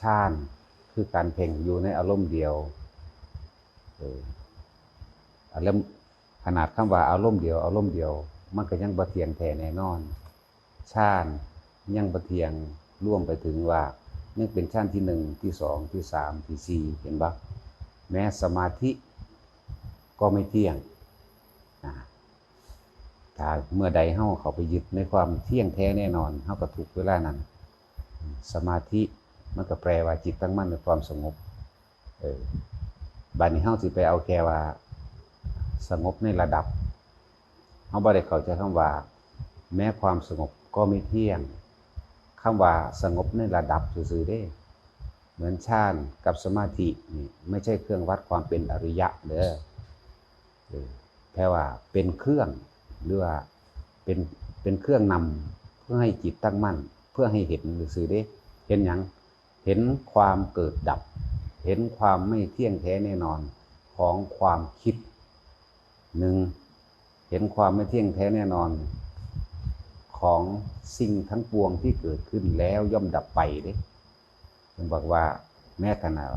ชาญคือการเพ่งอยู่ในอารมณ์เดียวอารมณ์ขนาดคำว่าอารมณ์เดียวอารมณ์เดียว มันก็ยังบ่เทียงแท้แน่นอนชาญยังบ่เทียงร่วมไปถึงว่ายังเป็นชาญที่หนึ่งที่สองที่สามที่สี่เห็นปะแม้สมาธิก็ไม่เที่ยงถ้าเมื่อใดเฮาเขาไปยึดในความเที่ยงแท้แน่นอนเฮาก็ถูกเวลานั้น สมาธิ มันก็แปลว่าจิตตั้งมั่นในความสงบเออบัดนี้เฮาสิไปเอาแค่ว่า สงบในระดับเฮาบ่ได้เข้าใจคำว่า แม้ความสงบก็ไม่เที่ยงคำว่าสงบในระดับซื่อๆเด้ เหมือนฌานกับสมาธินี่ไม่ใช่เครื่องวัดความเป็นอริยะเด้อเออแค่ว่าเป็นเครื่องหรือว่าเป็นเป็นเครื่องนำเพื่อให้จิตตั้งมั่น เพื่อให้เห็นซื่อๆเด้เห็นหยัง เห็นความเกิดดับ เห็นความไม่เที่ยงแท้แน่นอนของความคิดหนึ่งเห็นความไม่เที่ยงแท้แน่นอน ของสิ่งทั้งปวงที่เกิดขึ้นแล้วย่อมดับไปเด้ผมบอกว่าแม้ขนาด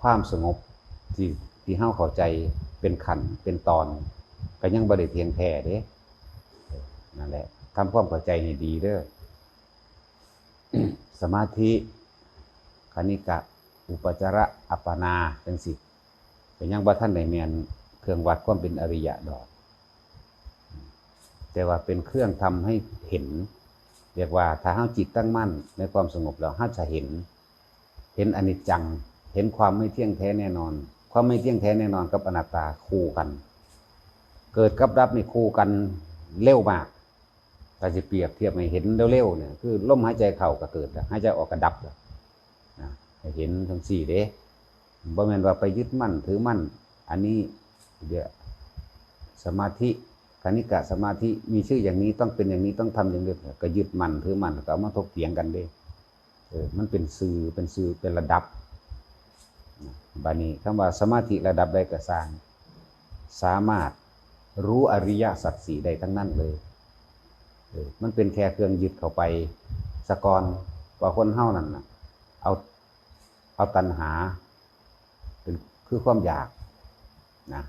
ความสงบที่ที่เฮาเข้าใจเป็นขันเป็นตอน ก็ยังบ่ได้เที่ยงแท้เด้นั่นแหละทำความเข้าใจให้ดีเด้อ สมาธิคณิกะ อุปจาระอัปปนาจังสิเป็นยังบ่ท่านได้แมนเครื่องวัดความเป็นอริยะดอก แต่ว่าเป็นเครื่องทำให้เห็น เรียกว่าถ้าเฮาจิตตั้งมั่น ในความสงบแล้วเฮาจะเห็น เห็นอนิจจัง เห็นความไม่เที่ยงแท้แน่นอน ความไม่เที่ยงแท้แน่นอนกับอนัตตาคู่กัน เกิดกับดับในคู่กันเร็วมาก ถ้าจะเปรียบเทียบให้เห็นเร็วๆเนี่ยคือลมหายใจเข้าก็เกิดหายใจออกก็ดับนะเห็นทั้งสี่เด้บ่แม่นว่าไปยึดมั่นถือมั่น อันนี้เดี๋ยวสมาธิคณิกะสมาธิมีชื่ออย่างนี้ต้องเป็นอย่างนี้ต้องทำอย่างนี้ก็ยึดมั่นถือมั่นก็มาถกเถียงกันเด้เออมันเป็นสื่อเป็นสื่อเป็นระดับบานี้คำว่าสมาธิระดับใดก็สร้าง สามารถรู้อริยสัจสี่ได้ทั้งนั้นเลย มันเป็นแค่เครื่องยึดเข้าไปสะกอนว่าคนเฮานั่นนะเอาเอาตัณหา เป็นคือความอยากนะ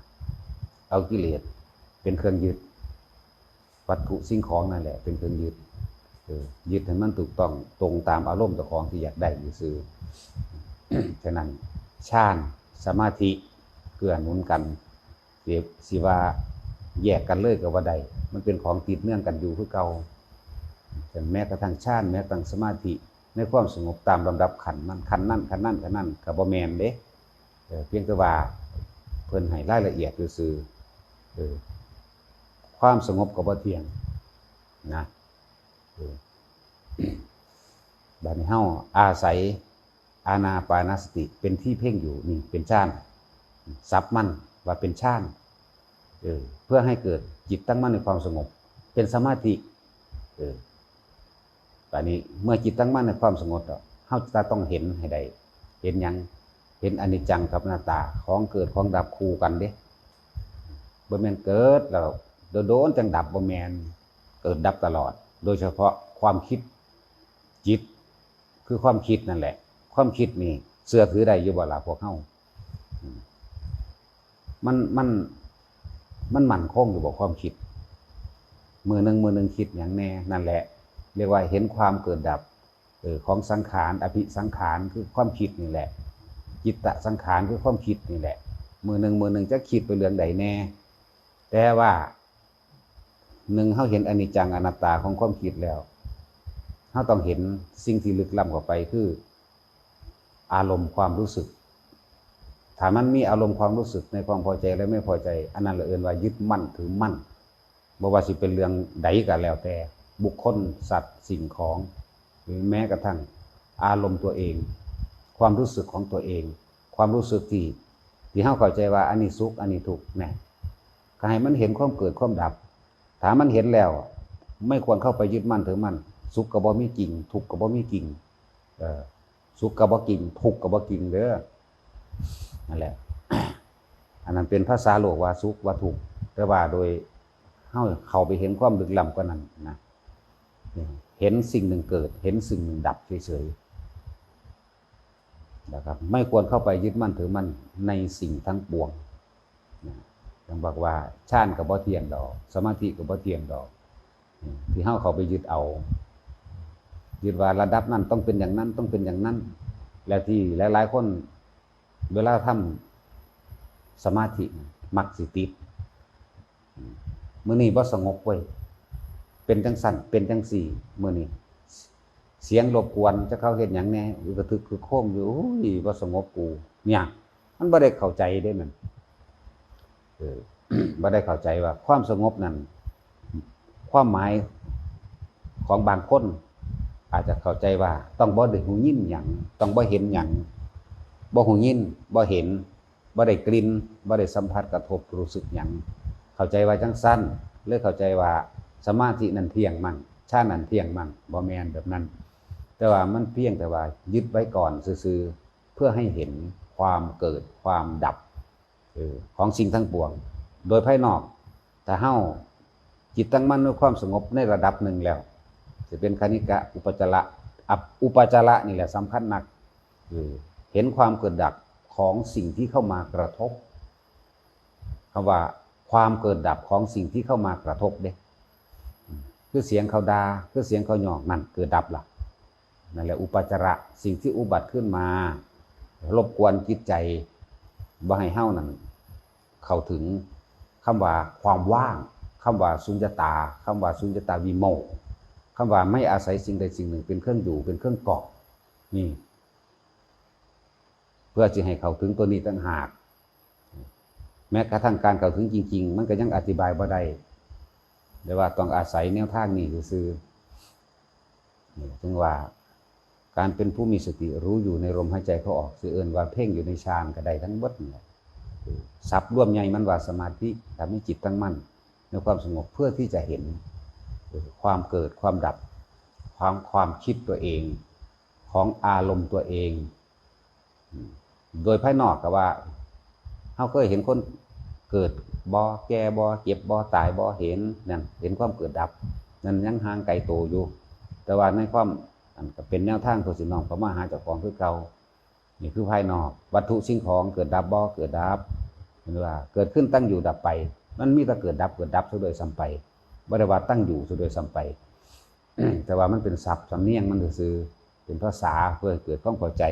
เอากิเลสเป็นเครื่องยึดวัตถุสิ่งของนั่นแหละ เป็นเครื่องยึดยึดให้มันถูกต้องตรงตามอารมณ์ตัวของที่อยากได้อยู่ซื้อฉะนั้นฌานสมาธิเกื้อหนุนกันเสียสิว่า แยกกันเลยกับว่าใดมันเป็นของติดเนื่องกันอยู่คือเก่าแต่แม้กระทั่งฌานแม้กระทั่งสมาธิในความสงบตามลำดับขันธ์มันขันนั่นขันนั่นขันนั่นกับบ่แมนเด้เอเพียงแต่ว่าเพิ่นให้รายละเอียดซื่อๆเออความสงบกับบ่เที่ยงนะบัดนี้เฮาอาศัยอาณาปานสติเป็นที่เพ่งอยู่นี่เป็นฌานซับมั่นว่าเป็นฌาน เออเพื่อให้เกิดจิตตั้งมั่นในความสงบ เป็นสมาธิเออบัดนี้เมื่อจิตตั้งมั่นในความสงบแล้วเฮาจะต้องเห็นให้ได้เห็นยังเห็นอนิจจังกับอนัตตาของเกิดของดับคู่กันเด้บ่แมนเกิดแล้วโดนจังดับบ่แมนเกิดดับตลอด โดยเฉพาะความคิดจิต คือความคิดนั่นแหละ ความคิดนี่เสื้อถือได้อยู่บ่ล่ะพวกเฮามันมัน มันมั่นคงอยู่บ่ความคิด มือหนึ่งมือหนึ่งคิดอย่างแน่นั่นแหละ เรียกว่าเห็นความเกิดดับออของสังขารอภิสังขารคือความคิดนี่แหละ จิตตะสังขารคือความคิดนี่แหละ มือหนึ่งมือหนึ่งจะคิดไปเรื่องใดแน่ แต่ว่าหนึ่งเขาเห็นอนิจจังอนัตตาของความคิดแล้วเราต้องเห็นสิ่งที่ลึกล้ำกว่าไปคือ อารมณ์ความรู้สึก ถ้ามันมีอารมณ์ความรู้สึกในความพอใจและไม่พอใจ อันนั้นเราเอ่นว่ายึดมั่นถือมั่นบ่ว่าสิเป็นเรื่องใดก็แล้วแต่ บุคคลสัตว์สิ่งของ หรือแม้กระทั่ง อารมณ์ตัวเอง ความรู้สึกของตัวเอง ความรู้สึกที่ที่เฮาเข้าใจว่าอันนี้สุขอันนี้ทุกข์แน่ก็ให้มันเห็นความเกิดความดับ ถ้ามันเห็นแล้ว ไม่ควรเข้าไปยึดมั่นถือมั่นสุขกับบ่มีจริงทุกข์กับบ่มีจริงเออสุขกับบ่จริงทุกข์กับบ่จริงเด้อ นั่นแหละ อันนั้นเป็นภาษาโลกว่าสุขว่าทุกข์แต่ว่าโดยเฮาเข้าไปเห็นความลึกล้ำกว่านั้นนะเห็นสิ่งหนึ่งเกิด เห็นสิ่งหนึ่งดับเฉยๆนะครับ ไม่ควรเข้าไปยึดมั่นถือมั่นในสิ่งทั้งปวงนะต้องบอกว่าชาติกับบ่เทียงดอก สมาธิกับบ่เทียงดอก ที่เฮาเขาไปยึดเอา ยึดว่าระดับนั้นต้องเป็นอย่างนั้นต้องเป็นอย่างนั้น แล้วที่หลายๆคน เวลาทำสมาธิมักสิติดมื้อนี้บ่สงบเว้ยเป็นจังสั่นเป็นจังสี่มื้อนี้เสียงรบกวนจะเข้าเฮ็ดหยังแน่อึกระทึกคือโคมอยู่โอ้ยบ่สงบกูเนี่ยมันบ่ได้เข้าใจเด้มันเออบ่ได้เข้าใจว่า ความสงบนั้นความหมายของบางคนอาจจะเข้าใจว่า ต้องบ่ได้หูยินหยังต้องบ่เห็นหยัง บ่หูยินบ่เห็นบ่ได้กลิ่นบ่ได้สัมผัสกระทบรู้สึกหยังเข้าใจว่าจังสั้นเลยเข้าใจว่าสมาธินั้นเที่ยงมั่งชาตินั้นเที่ยงมั่งบ่แมนแบบนั้น แต่ว่ามันเพียงแต่ว่ายึดไว้ก่อนซื่อๆเพื่อให้เห็นความเกิดความดับออของสิ่งทั้งปวง โดยภายนอกถ้าเฮาจิตตั้งมั่นด้วยความสงบในระดับหนึ่งแล้ว จะเป็นคณิกะอุปจาระอัปอุปจาระนี่แหละสำคัญนักคือ เห็นความเกิดดับของสิ่งที่เข้ามากระทบคำว่าความเกิดดับของสิ่งที่เข้ามากระทบเด้คือเสียงเขาดาคือเสียงเขาหยอกนั่นเกิดดับล่ะนั่นแหละอุปจาระสิ่งที่อุบัติขึ้นมารบกวนจิตใจบ่ให้เฮ้านั่นเข้าถึงคำว่าความว่างคำว่าสุญญตาคำว่าสุญญตาวิโมกข์คำว่าไม่อาศัยสิ่งใดสิ่งหนึ่งเป็นเครื่องอยู่เป็นเครื่องเกาะนี่ เพื่อจะให้เข้าถึงตัวนี้ต่างหาก แม้กระทั่งการเข้าถึงจริง ๆ มันก็ยังอธิบายบ่ได้แต่ว่าต้องอาศัยแนวทางนี้ซื่อถึงว่าการเป็นผู้มีสติรู้อยู่ในลมหายใจเขาออกสื่อเอินว่าเพ่งอยู่ในฌานก็ได้ทั้งเบิดเนี่ยสับรวมใหญ่มันว่าสมาธิทำให้จิตตั้งมั่นในความสงบเพื่อที่จะเห็น ความเกิดความดับ ความความคิดตัวเอง ของอารมณ์ตัวเอง โดยภายนอกก็ว่าเขาเคยเห็นคนเกิดบอแก่บอเจ็บบอตายบอเห็นนั่นเห็นความเกิดดับ นั่นยังห่างไกลโตอยู่ แต่ว่าในความอันก็เป็นแนวทางตัวสิน้องเขามาหาเจ้าของคือเก่านี่คือภายนอก วัตถุสิ่งของเกิดดับบอเกิดดับเห็นว่า เกิดขึ้นตั้งอยู่ดับไป มันมีแต่เกิดดับเกิดดับซะโดยสัมไปบริวารตั้งอยู่ซะโดยสัมไป แต่ว่ามันเป็นศัพท์สำเนียงมันคือเป็นภาษาเพื่อเกิดความเข้าใจ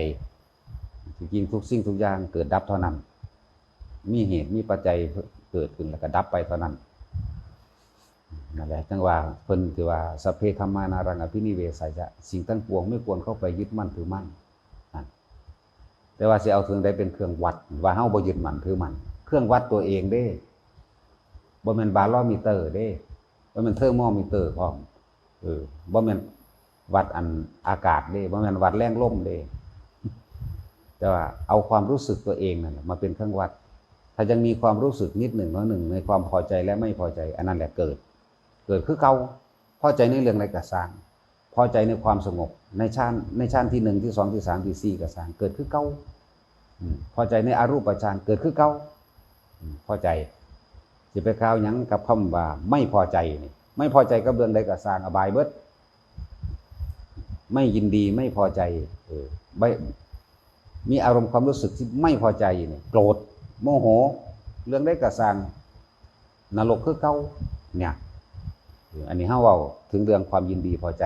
จริงทุกสิ่งทุกอย่างเกิดดับเท่านั้น มีเหตุมีปัจจัยเกิดขึ้นแล้วก็ดับไปเท่านั้นนั่นแหละจังว่าเพิ่นคือว่าสัพเพธรรมานารังอภินิเวสายจะสิ่งทั้งปวงไม่ควรเข้าไปยึดมั่นถือมั่นแต่ว่าสิเอาถึงได้เป็นเครื่องวัด ว่าเฮาบ่ยึดมั่นถือมั่นเครื่องวัดตัวเองเด้บ่แม่นบาร์ลอมิเตอร์เด้บ่แม่นเทอร์โมมิเตอร์พร้อมเออบ่แม่นวัดอันอากาศเด้บ่แม่นวัดแรงลมเด้ แต่ว่าเอาความรู้สึกตัวเองนั่นมาเป็นเครื่องวัด ถ้ายังมีความรู้สึกนิดหนึ่งน้อยหนึ่งในความพอใจและไม่พอใจ อันนั้นแหละเกิด เกิดคือเก่าพอใจในเรื่องใดกระสร้าง พอใจในความสงบในชั้นในชั้นที่หนึ่งที่สองที่สามที่สี่กระสร้าง เกิดคือเก่าพอใจในอารูปฌานเกิดคือเก่าพอใจจะไปกล่าวยังกับคำว่าไม่พอใจนี่ไม่พอใจกับเรื่องใดกระสร้างอบายเบิดไม่ยินดีไม่พอใจเออ มีอารมณ์ความรู้สึกที่ไม่พอใจเนี่ยโกรธโมโห เรื่องได้กระสร้างนรกคือเก่าเนี่ยอันนี้เฮาเว้าถึงเรื่องความยินดีพอใจ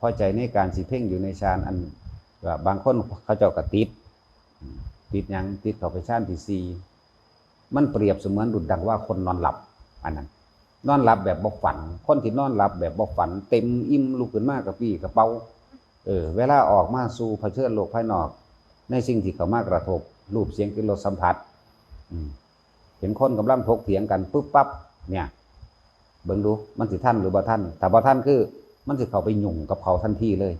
พอใจในการสิเพ่งอยู่ในฌานอันบางคนเขาเจ้าก็ติดติดยังติดเข้าไปฌานที่สี่มันเปรียบเสมือนดุจดังว่าคนนอนหลับอันนั้น นอนหลับแบบบ่ฝัน คนที่นอนหลับแบบบ่ฝัน เต็มอิ่มลุกขึ้นมากกับปี้กระเป๋า เออเวลาออกมาสู่เผชิญโลกภายนอก ในสิ่งที่เขามากระทบ รูปเสียงกลิ่นรสสัมผัสเห็นคนกำลังถกเถียงกันปุ๊บปั๊บเนี่ยเบิ่งดูมันสิท่านหรือบ่ท่านแต่บ่ท่านคือมันสิเขาไปหยุ่งกับเขาทันทีเลย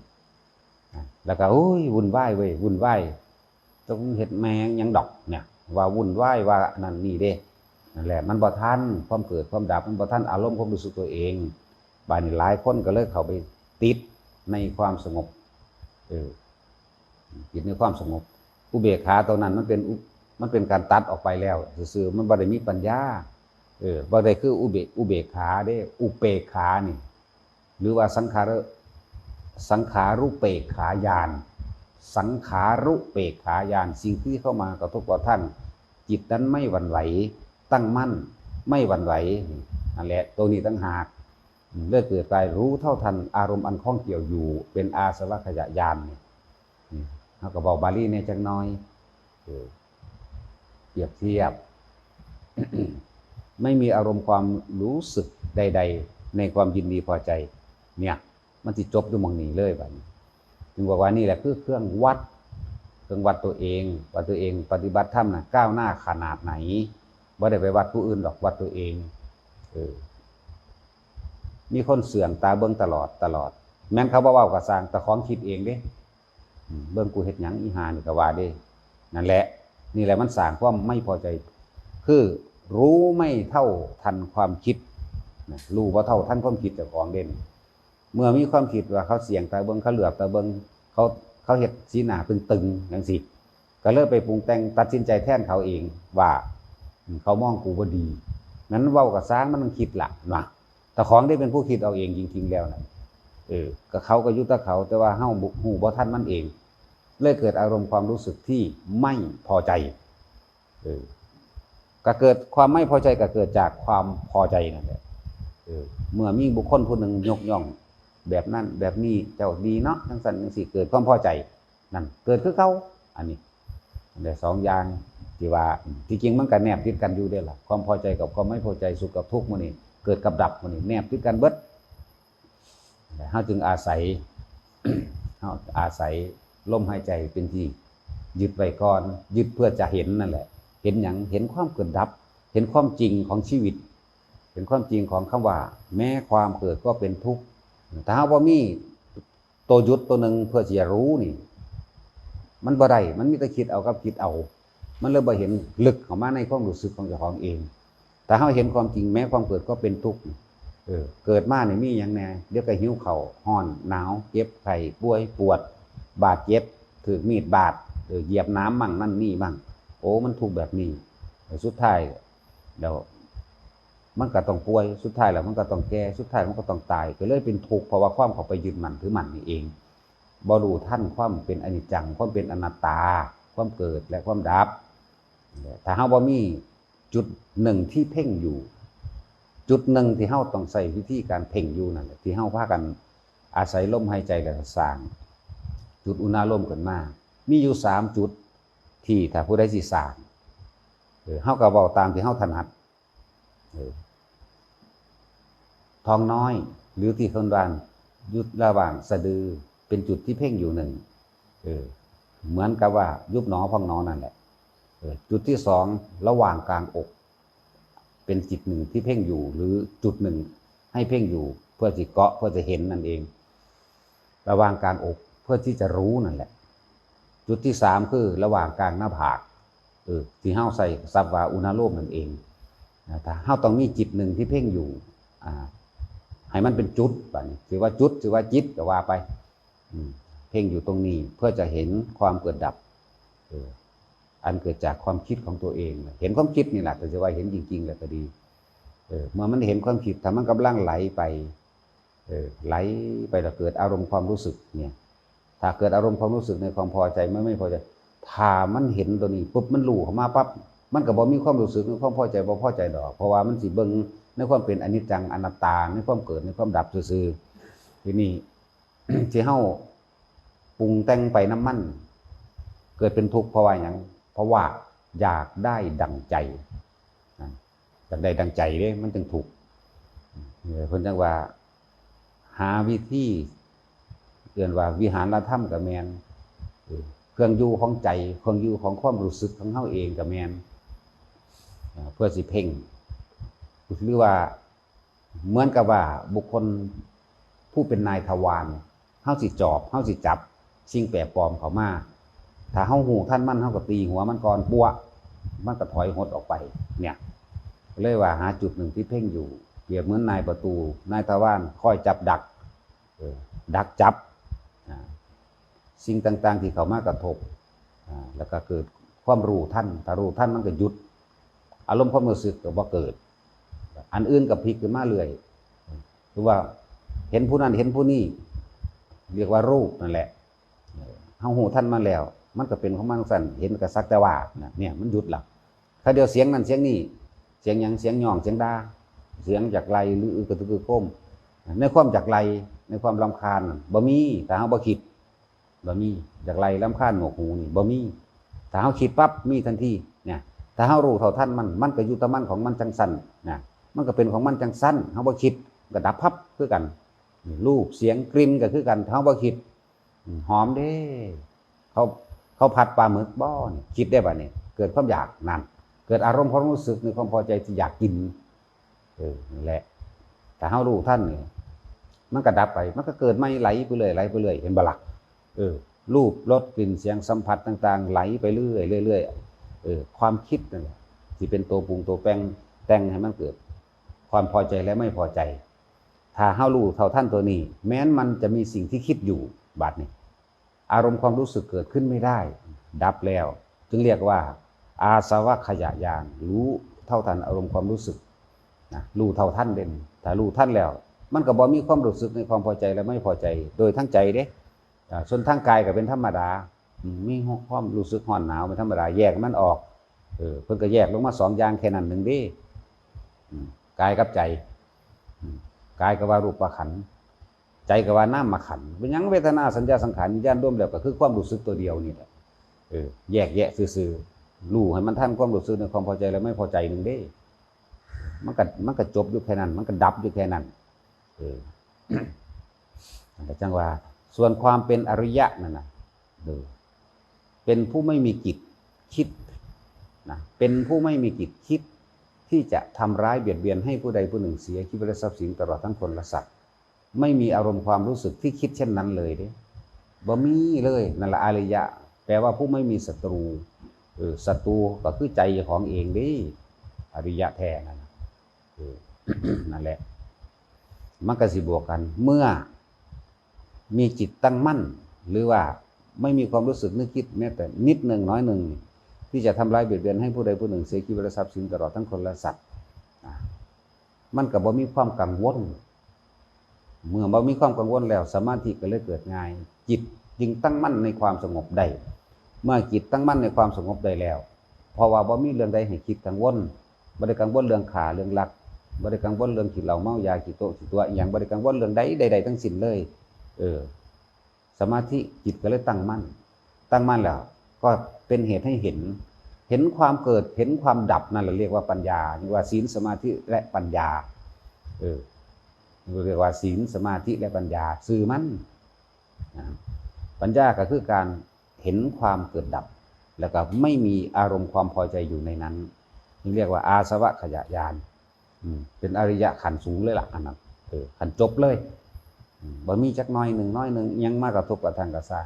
แล้วก็โอ้ยวุ่นวายเว้ยวุ่นวายต้องเห็ดแมงยังดอกเนี่ย ว่าวุ่นวายว่านั่นนี่เด้นั่นแหละ มันบ่ท่านความเกิดความดับมันบ่ท่านอารมณ์ความรู้สึกตัวเองบานี่หลายคนก็เลยเขาไปติดในความสงบ เออติดในความสงบอุเบกขาตัวนั้น มันเป็นมันเป็นการตัดออกไปแล้วซื่อมันบ่ได้มีปัญญา เออบ่ได้คืออุเบกอุเบกขาเด้ อุเปกขานี่ หรือว่าสังขารสังขารุเปกขายาน สังขารุเปกขายาน สิ่งที่เข้ามากระทบต่อท่าน จิตนั้นไม่หวั่นไหว ตั้งมั่น ไม่หวั่นไหวนั่นแหละตัวนี้ตั้งหาก เลือกเกิดไปรู้เท่าทันอารมณ์อันข้องเกี่ยวอยู่ เป็นอาสวะขยะยานนี่เขาก็บอกบาลีเนี่ยจังน้อยเปรียบเทียบ ไม่มีอารมณ์ความรู้สึกใด ๆ ในความยินดีพอใจ เนี่ย มันสิจบอยู่หมองนี้เลยบัดนี้จึงบอกว่านี่แหละคือเครื่องวัด เครื่องวัดตัวเองวัดตัวเองปฏิบัติธรรมนะก้าวหน้าขนาดไหนบ่ได้ไปวัดผู้อื่นดอกวัดตัวเองเออ มีคนเสื่อมตาเบิ้งตลอดตลอด แม้นเขาบ่เว้าก็สร้างแต่ของคิดเองเด้เบิ้งกูเฮ็ดหยังอีหานี่ก็ว่าเด้ นั่นแหละ นี่แหละมันสร้างความไม่พอใจ คือรู้ไม่เท่าทันความคิดรู้ว่าเท่าทันความคิดเจ้าของเด่น เมื่อมีความคิดว่าเขาเสี่ยงตาเบิงเขาเหลือบตาเบิงเขาเขาเห็ดสีหนาตึงๆอย่างสิก็เลิกไปปรุงแต่งตัดสินใจแทนเขาเองว่า เขามองกูบ่าดีนั้นเว้ากับซ้างมันต้องคิดละนะ แต่ของได้เป็นผู้คิดเอาเองจริงๆแล้วนะเออก็เขาก็ยุติเขา แต่ว่าเฮาบุหูบ่ทันมันเอง เลยเกิดอารมณ์ความรู้สึกที่ไม่พอใจ เออก็เกิดความไม่พอใจก็เกิดจากความพอใจนั่นแหละเออเมื่อมีบุคคลผู้หนึ่งยกย่อง แบบนั้น แบบนี้เจ้าดีเนาะทั้งสันทั้งสี่เกิดความพอใจนั่นเกิดคือเขาอันนี้แต่สองอย่างที่ว่าที่จริงมันกันแนบติดกันอยู่เด้ล่ะความพอใจกับความไม่พอใจสุขกับทุกข์มันนี่ เกิดกับดับมันนี่แนบติดกันเบิดเฮาจึงอาศัยเฮาอาศัยลมหายใจเป็นที่ยึดไว้ก่อนยึดเพื่อจะเห็นนั่นแหละ เห็นอย่างเห็นความเกิดดับ เห็นความจริงของชีวิต เห็นความจริงของคำว่า แม้ความเกิดก็เป็นทุกข์ถ้าหากว่ามีตัวยุดตัวหนึ่งเพื่อที่จะรู้นี่ มันบ่ได้มันมีแต่คิดเอากับคิดเอา มันเลยบ่เห็นลึกเข้ามาในความรู้สึกของเจ้าของเอง แต่ถ้าเห็นความจริงแม้ความเกิดก็เป็นทุกข์เออเกิดมาเนี่ยมีอย่างแน่เดี๋ยวก็หิวเข่าห้อนหนาวเจ็บไข้ป่วยปวด บาดเจ็บถือมีดบาดเออเหยียบน้ำมั่งนั่นนี่มั่งโอ้มันทุกข์แบบนี้สุดท้ายเดี๋ยวมันก็ต้องป่วยสุดท้ายแล้วมันก็ต้องแก่สุดท้ายมันก็ต้องตายก็เลยเป็นทุกข์เพราะว่าความเขาไปยึดมันถือมันนี่เองบรูท่านความเป็นอนิจจังความเป็นอนัตตา ความเกิดและความดับถ้าเฮาบ่มี จุดหนึ่งที่เพ่งอยู่ จุดหนึ่งที่เฮาต้องใส่วิธีการเพ่งอยู่นั่นแหละที่เฮาพากันอาศัยลมหายใจแล้วสร้าง จุดอุณาลมขึ้นมามีอยู่สามจุดที่ถ้าผู้ใดสิสร้างเฮาก็เว้าตามที่เฮาถนัดท้องน้อย หรือที่คนบานยุดระหว่างสะดือเป็นจุดที่เพ่งอยู่หนึ่งเหมือนกับว่ายุบหนอพองหนอนั่นแหละ จุดที่สองระหว่างกลางอก เป็นจิตหนึ่งที่เพ่งอยู่หรือจุดหนึ่งให้เพ่งอยู่เพื่อจะเกาะเพื่อจะเห็นนั่นเอง ระหว่างกลางอกเพื่อที่จะรู้นั่นแหละ จุดที่สามคือระหว่างกลางหน้าผากเออที่เห้าใส่สับวาอุณาโลมนั่นเองถ้าเห้าต้องมีจิตหนึ่งที่เพ่งอยู่อ่าให้มันเป็นจุดแบบนี้ถือว่าจุดถือว่าจิตก็ว่าไปเพ่งอยู่ตรงนี้เพื่อจะเห็นความเกิดดับเอันเกิดจากความคิดของตัวเอง เห็นความคิดนี่แหละแต่จะว่าเห็นจริง ๆ แล้วก็ดี เออเมื่อมันเห็นความคิดถ้ามันกำลังไหลไป เออไหลไปแล้วเกิดอารมณ์ความรู้สึกเนี่ย ถ้าเกิดอารมณ์ความรู้สึกในความพอใจไม่ไม่พอใจ ถ้ามันเห็นตัวนี้ปุ๊บมันรู้เข้ามาปั๊บ มันก็บ่มีความรู้สึกในความพอใจบ่พอใจดอก เพราะว่ามันสิเบิ่งในความเป็นอนิจจังอนัตตาในความเกิดในความดับซื่อๆทีนี้ที่เฮาปรุงแต่งไปน้ำมัน เกิดเป็นทุกข์เพราะว่าอย่าง เพราะว่าอยากได้ดังใจอยากได้ดังใจเด้มันจึงถูกเออเพิ่นจังว่า หาวิธีเรียนว่าวิหารธรรมกับแมนเครื่องอยู่ของใจเครื่องอยู่ของความรู้สึกของเฮาเองกับแมนเพื่อสิเพ่งหรือว่าเหมือนกับว่าบุคคลผู้เป็นนายทวารเฮาสิจอบเฮาสิจับ สิ่งแปลกปลอมเขามา ถ้าเฮาหูท่านมันเฮาก็ตีหัวมันก่อนปัวมันก็ถอยหดออกไป เนี่ย เลยว่าหาจุดหนึ่งที่เพ่งอยู่เปรียบเหมือนนายประตู นายทวารคอยจับดักดักจับ สิ่งต่างๆที่เขามากระทบแล้วก็เกิดความรู้ท่านถ้ารู้ท่านมันก็หยุด อารมณ์ความรู้สึกก็บ่เกิด อันอื่นกับพลิกขึ้นมาเรื่อยหรือว่าเห็นผู้นั้นเห็นผู้นี้เรียกว่ารูปนั่นแหละเฮาหูท่านมาแล้ว มันก็เป็นของมันสั่นเห็นก็สักแต่ว่าเนี่ยมันหยุดหลับถ้าเดียวเสียงนั้นเสียงนี้เสียงยังเสียงย่องเสียงดาเสียงจากไรหรือกระตุกกระก้มในความจากไรในความรำคาญบ่มีแต่เฮาบ่คิดบ่มีจากไรรำคาญหนวกหูนี่บ่มีถ้าเฮาคิดปั๊บมีทันทีเนี่ยถ้าเฮารู้เท่าท่านมันมันก็อยู่แตะมันของมันจังสั้นนะมันก็เป็นของมันจังสั้นเฮาบ่คิดก็ดับพับคือกันรูปเสียงกลิ่นก็คือกันเฮาบ่คิดหอมเด้เขา เขาผัดปลาหมึกบ้อนคิดได้ป่ะเนี่ยเกิดความอยากนั่นเกิดอารมณ์ความรู้สึกในความพอใจที่อยากกินเออนี่แหละแต่เฮารู้ท่านเนี่ยมันก็ดับไป มันก็เกิดไม่ไหลไปเลยไหลไปเลยเห็นบลักเออ รูปรสกลิ่นเสียงสัมผัสต่าง ๆ ไหลไปเรื่อยเรื่อยเออ ความคิดนั่นแหละที่เป็นตัวปรุงตัวแปลงแต่งให้มันเกิด ความพอใจและไม่พอใจ ถ้าเฮารู้เท่าท่านตัวนี้ แม้นมันจะมีสิ่งที่คิดอยู่บัดนี้ อารมณ์ความรู้สึกเกิดขึ้นไม่ได้ ดับแล้ว จึงเรียกว่า อาสวะขยะยานรู้เท่าทันอารมณ์ความรู้สึกนะรู้เท่าท่านเด่นถ้ารู้ท่านแล้ว มันก็บ่มีความรู้สึกในความพอใจและไม่พอใจ โดยทั้งใจเด้ส่วนทางกายก็เป็นธรรมดามมีความรู้สึกห่อนหนาวเป็นธรรมดาแยกมันออกเออเพิ่นก็แยกลงมาสองอย่างแค่นั้นหนึ่งด้อืมกายกับใจกายก็ว่ารูปประขันธ ใจก็ว่าน้ำมาขันเป็นยังเวทนาสัญญาสังขารวิญญาณร่วมแล้วก็คือความรู้สึกตัวเดียวนี่แหละเออแยกแยะซื่อๆรู้ให้มันท่านความรู้สึกในความพอใจและไม่พอใจหนึ่งเด้มันก็มันก็จบอยู่แค่นั้น มันก็ดับอยู่แค่นั้น เออนั่จังว่า ส่วนความเป็นอริยะนั่นนะเออเป็นผู้ไม่มีจิตคิดนะเป็นผู้ไม่มีจิตคิดที่จะทำร้ายเบียดเบียนให้ผู้ใดผู้หนึ่งเสียชีวิตและทรัพย์สินตลอดทั้งคนและสัตว ไม่มีอารมณ์ความรู้สึกที่คิดเช่นนั้นเลยเด้บ่มีเลยนั่นแหละอริยะ แปลว่าผู้ไม่มีศัตรูเออศัตรูก็คือใจของเองดิอริยะแท้นั่นเออนั่นแหละมันก็สิบวกกัน เมื่อมีจิตตั้งมั่น หรือว่าไม่มีความรู้สึกนึกคิดแม้แต่นิดหนึ่งน้อยหนึ่งที่จะทำร้ายเบียดเบียนให้ผู้ใดผู้หนึ่งเสียชีวิตและทรัพย์สินตลอดทั้งคนและสัตว์มันก็บ่มีความกังวล เมื่อบ่มีความกังวลแล้ว สมาธิก็เลยเกิดง่าย จิตจึงตั้งมั่นในความสงบได้เมื่อจิตตั้งมั่นในความสงบได้แล้วเพราะว่าบ่มีเรื่องใดให้คิดกังวลบ่ได้กังวลเรื่องขาเรื่องหลักบ่ได้กังวลเรื่องกินเหล้าเมายากิโตะกิตัวอย่างบ่ได้กังวลเรื่องใดใดๆทั้งสิ้นเลย เออ สมาธิจิตก็เลยตั้งมั่น ตั้งมั่นแล้ว ก็เป็นเหตุให้เห็น เห็นความเกิดเห็นความดับนั่นแหละเรียกว่าปัญญาเรียกว่าศีลสมาธิและปัญญา เออ เรียกว่าศีลสมาธิและปัญญาสื่อมันนปัญญาก็คือการเห็นความเกิดดับ แล้วก็ไม่มีอารมณ์ความพอใจอยู่ในนั้นนี่เรียกว่าอาสวะขยะยานเป็นอริยะขันสูงเลยล่ะอันนั้นขันจบเลยบ่มีจักน้อยหนึ่งน้อยหนึ่งยังมากกระทบกระทั่งกระซา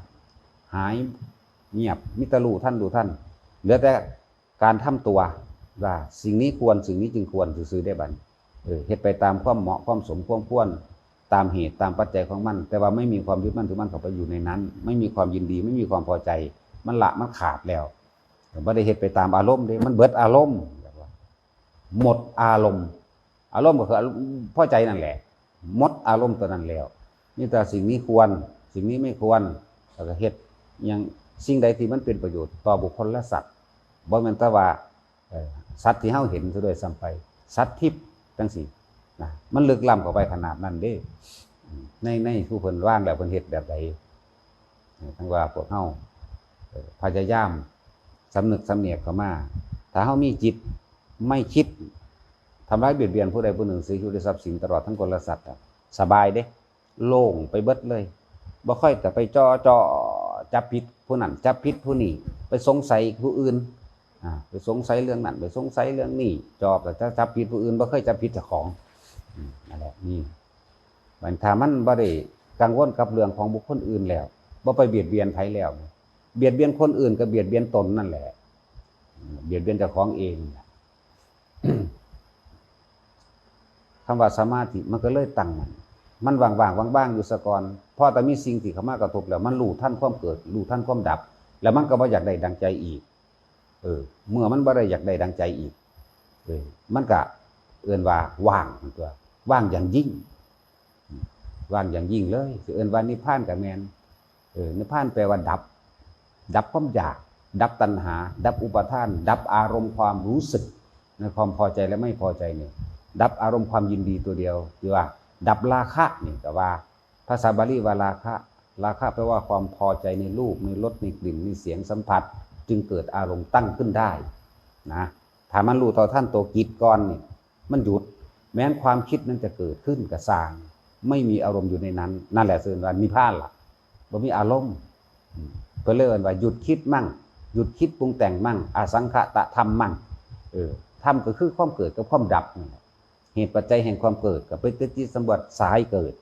หายเงียบมิตรลูท่านดูท่านเหลือแต่การทำตัวว่าสิ่งนี้ควรสิ่งนี้จึงควรซื่อได้บัด เออเฮ็ดไปตามความเหมาะความสมความควรตามเหตุตามปัจจัยของมัน แต่ว่าไม่มีความยึดมั่นถือมั่นเข้าไปอยู่ในนั้น ไม่มีความยินดี ไม่มีความพอใจ มันละมันขาดแล้วไม่ได้เฮ็ดไปตามอารมณ์เด้มันเบิดอารมณ์หมดอารมณ์ อารมณ์ก็คือพอใจนั่นแหละ หมดอารมณ์ตัวนั้นแล้ว นี่แต่สิ่งนี้ควร สิ่งนี้ไม่ควรแล้วก็เฮ็ดอยังสิ่งใดที่มันเป็นประโยชน์ต่อบุคคลและสัตว์บ่แม่นแต่ว่าสัตว์ที่เฮาเห็นซะด้วยซ้ำไปสัตว์ทิพย์ จังสินะมันลึกล้ำเข้าไปขนาดนั้นเด้ในในผู้เพิ่นว่างแล้วเพิ่นเฮ็ดแบบใดทั้งว่าพวกเฮาพยายามสำนึกสำเนียกเข้ามา ถ้าเฮามีจิตไม่คิดทำร้ายเบียดเบียนผู้ใดผู้หนึ่งเสียชีวิตทรัพย์สินตลอดทั้งคนและสัตว์สบายเด้ โล่งไปเบิดเลยบ่ค่อยแต่ไปจ่อจ่อจับผิดผู้นั้นจับผิดผู้นี้ไปสงสัยผู้อื่น ไปสงสัยเรื่องนั้นไปสงสัยเรื่องนี้จอบแต่ถ้าจับผิดผู้อื่นบ่เคยจับผิดเจ้าของอืมนั่นแหละนี่มันถ้ามันบ่ได้กังวลกับเรื่องของบุคคลอื่นแล้วบ่ไปเบียดเบียนใครแล้ว เบียดเบียนคนอื่นก็เบียดเบียนตนนั่นแหละ เบียดเบียนเจ้าของเองคำว่าสมาธิมันก็เลยตั้งมัน มันว่างๆว่างๆอยู่สะกอนพอแต่มีสิ่งที่เข้ามากระทบแล้ว มันรู้ท่านความเกิดรู้ท่านความดับ แล้วมันก็บ่อยากได้ดังใจอีก เออ เมื่อมันบ่ได้อยากได้ดังใจอีก เออ มันก็เอื่นว่าว่างมันตัวว่างอย่างยิ่ง ว่างอย่างยิ่งเลยสิเอื่นว่านิพพานกับแมนเออนิพพานแปลว่าดับ ดับความอยาก ดับตัณหา ดับอุปทาน ดับอารมณ์ความรู้สึกในความพอใจและไม่พอใจเนี่ย ดับอารมณ์ความยินดีตัวเดียวคือว่า ดับราคะนี่แต่ว่า ภาษาบาลีว่าราคะ ราคะแปลว่าความพอใจในรูปในรสในกลิ่นในเสียงสัมผัส จึงเกิดอารมณ์ตั้งขึ้นได้นะถ้ามันรู้ต่อท่านตัวกิจก่อนเนี่ยมันหยุด แม้นความคิดนั้นจะเกิดขึ้นกับสร้าง ไม่มีอารมณ์อยู่ในนั้น นั่นแหละสื่อว่านิพพานล่ะบ่มีอารมณ์เพื่อเลื่อนว่าหยุดคิดมั่ง หยุดคิดปรุงแต่งมั่งอาสังขตะธรรมมั่งเออธรรมก็คือความเกิดกับความดับเหตุปัจจัยแห่งความเกิดกับเป็นจิตสมบัติสายเกิด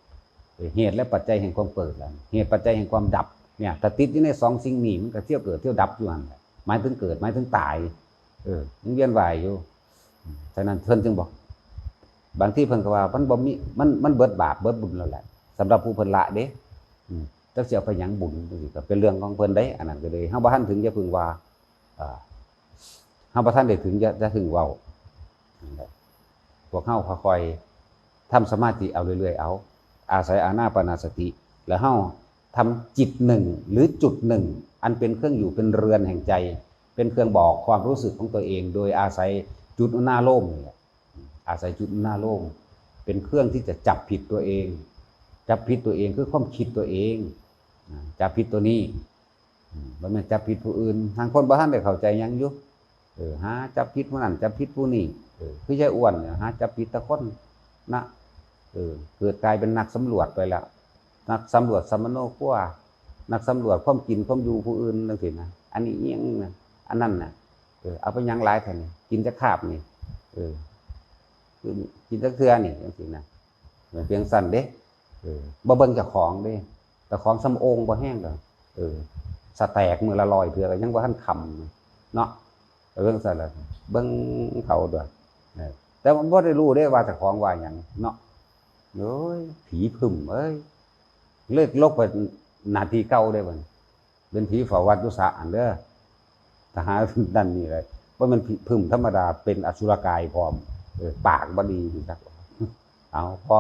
เออเหตุและปัจจัยแห่งความเกิดแล้วเหตุปัจจัยแห่งความดับ เนี่ยถ้าติดอยู่ในสองสิ่งนี้มันก็เที่ยวเกิดเที่ยวดับอยู่นั่นหละหมายถึงเกิดหมายถึงตาย เออยังเวียนว่ายอยู่ฉะนั้นเพิ่นจึงบอก บางที่เพิ่นก็ว่ามันบ่มีมันมันเบิดบาปเบิดบุญแล้วแหละสำหรับผู้เพิ่นละเด้อจักสิเอาไปหยังบุญก็เป็นเรื่องของเพิ่นเด้ อันนั้นก็เลยเฮาบ่ทันถึงจะพึงว่าอ่าเฮาบ่ทันได้ถึงจะจะถึงเว้าพวกเฮาค่อยๆทำสมาธิเอาเรื่อยๆเอา อาศัยอานาปานสติ แล้วเฮา ทำจิตหนึ่งหรือจุดหนึ่ง อันเป็นเครื่องอยู่เป็นเรือนแห่งใจ เป็นเครื่องบอกความรู้สึกของตัวเอง โดยอาศัยจุดหน้าโล่งนี่ะอาศัยจุดหน้าโล่งเป็นเครื่องที่จะจับผิดตัวเอง จับผิดตัวเองคือความคิดตัวเองจับผิดตัวนี้มมันไม่จับผิดผู้อื่น ทางคนบ้านได้เข้าใจยังอยุเออหาจับผิดผู้นั้นจับผิดผู้นี้เออคือใช่อ้วนเนี่ยหาจับผิดตะคนนะเออเกิดกลายเป็นนักสำรวจไปแล้ว นักสำรวจสมโนครัวนักสำรวจความกินความอยู่ผู้อื่นนั่นสินะอันนี้เอียงนะอันนั้นนะเออเอาไปยังหลายแท่นี่กินจะคาบนี่เออคือกินจักเทือนี่จังซี่นะเหมือนเพียงสั้นเด้เออบ่เบิ่งจ้าของเด้แต่ของสำองบ่แห้งดอกเออสแตกมือละลอยเทื่อก็ยังบ่ทันคำเนาะเบิ่องซั่นละเบิ่งเขาด้วยแต่มันบ่ได้รู้เด้ว่าจ้าของว่าหยังเนาะโอ้ยผีผึ่มเอ้ย เลิกลกไปนาทีเก้าได้บ่นเป็นผีฝ่าวัดยุสะอันเด้อทหารดันนี่เลยว่ามันพึ่มธรรมดาเป็นอสุรกายพร้อมปากบดีจักเอาพอ